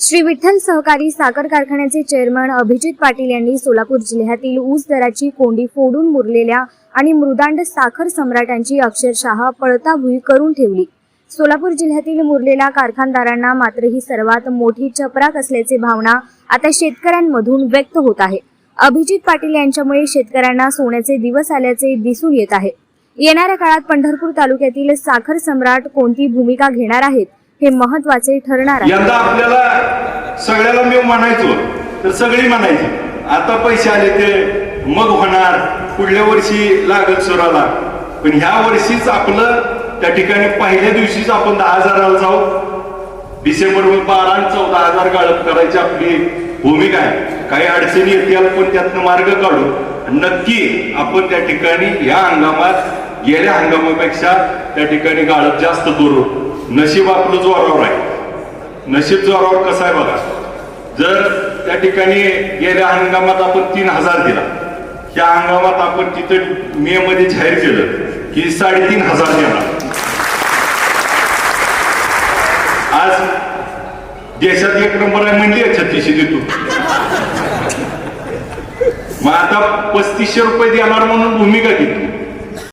श्री विठ्ठल सहकारी साखर कारखान्याचे चेअरमन अभिजित पाटील यांनी सोलापूर जिल्ह्यातील ऊस दराची कोंडी फोडून मुरलेल्या आणि मृदांड साखर सम्राटांची अक्षरशः पळताभुई करून ठेवली. सोलापूर जिल्ह्यातील मुरलेल्या कारखानदारांना मात्र ही सर्वात मोठी चपराक असल्याचे भावना आता शेतकऱ्यांमधून व्यक्त होत आहे. अभिजित पाटील यांच्यामुळे शेतकऱ्यांना सोन्याचे दिवस आल्याचे दिसून येत आहे. येणाऱ्या काळात पंढरपूर तालुक्यातील साखर सम्राट कोणती भूमिका घेणार आहेत? हे महत्त्वाचे ठरणार आहे. यंदा आपल्याला सगळ्याला मी म्हणायचो तर सगळी म्हणायची आता पैसे आले ते मग होणार पुढल्या वर्षी लागत सुराला. पण ह्या वर्षीच आपलं त्या ठिकाणी पहिल्या दिवशीच आपण दहा हजाराला जाऊ. डिसेंबरमध्ये बारा आणि चौदा हजार गाळप करायची आपली भूमिका आहे. काही अडचणी येतील पण त्यातनं मार्ग काढू. नक्की आपण त्या ठिकाणी या हंगामात गेल्या हंगामापेक्षा त्या ठिकाणी गाळप जास्त करू. नशीब आपलं जोरावर आहे. नशीब जोरावर कसं आहे बघा. जर त्या ठिकाणी गेल्या हंगामात आपण तीन हजार दिला. त्या हंगामात आपण तिथं मे मध्ये जाहीर केलं की साडेतीन हजार देणार. आज देशात एक नंबर आहे म्हणली छत्तीसशे देतो. मग आता पस्तीसशे रुपये देणार म्हणून भूमिका घेतली